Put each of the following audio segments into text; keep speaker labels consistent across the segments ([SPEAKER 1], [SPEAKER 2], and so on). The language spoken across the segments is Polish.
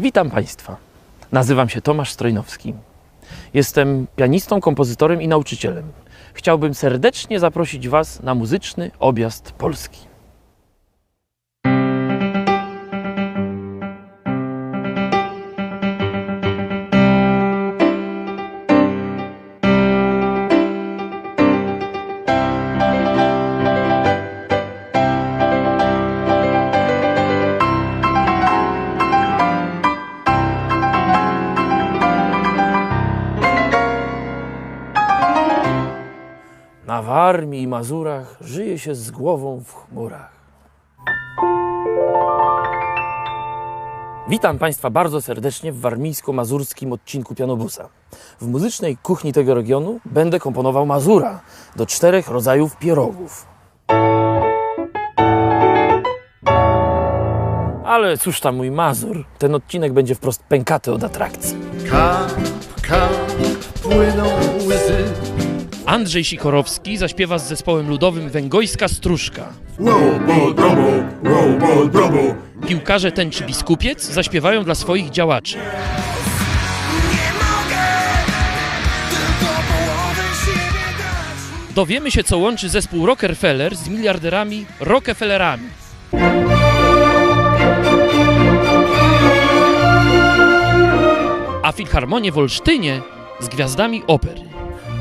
[SPEAKER 1] Witam Państwa. Nazywam się Tomasz Strojnowski. Jestem pianistą, kompozytorem i nauczycielem. Chciałbym serdecznie zaprosić Was na muzyczny objazd Polski. Na Warmii i Mazurach żyje się z głową w chmurach. Witam Państwa bardzo serdecznie w warmińsko-mazurskim odcinku Pianobusa. W muzycznej kuchni tego regionu będę komponował mazura do czterech rodzajów pierogów. Ale cóż tam mój mazur, ten odcinek będzie wprost pękaty od atrakcji.
[SPEAKER 2] Kap, kap, płyną łzy.
[SPEAKER 1] Andrzej Sikorowski zaśpiewa z zespołem ludowym Węgojska Stróżka. Piłkarze Tęczy Biskupiec zaśpiewają dla swoich działaczy. Dowiemy się, co łączy zespół Rockefeller z miliarderami Rockefellerami. A Filharmonię w Olsztynie z gwiazdami opery.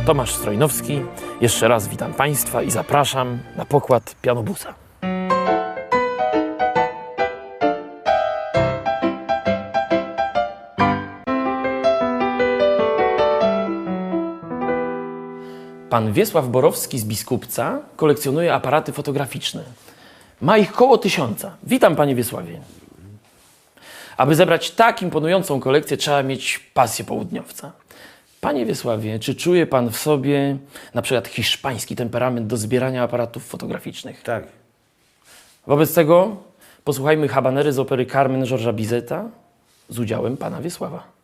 [SPEAKER 1] Tomasz Strojnowski, jeszcze raz witam Państwa i zapraszam na pokład pianobusa. Pan Wiesław Borowski z Biskupca kolekcjonuje aparaty fotograficzne. Ma ich koło tysiąca. Witam, panie Wiesławie. Aby zebrać tak imponującą kolekcję, trzeba mieć pasję południowca. Panie Wiesławie, czy czuje pan w sobie na przykład hiszpański temperament do zbierania aparatów fotograficznych?
[SPEAKER 2] Tak.
[SPEAKER 1] Wobec tego posłuchajmy habanery z opery Carmen Georgesa Bizeta z udziałem pana Wiesława.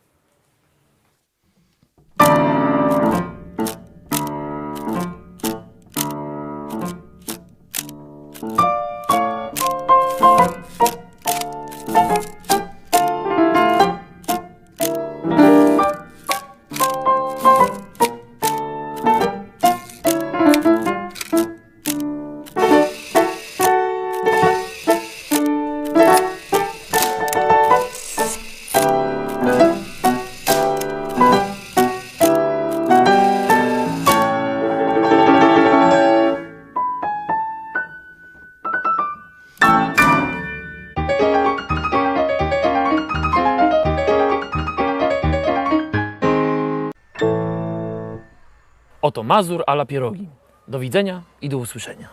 [SPEAKER 1] Oto Mazur a la pierogi. Do widzenia i do usłyszenia.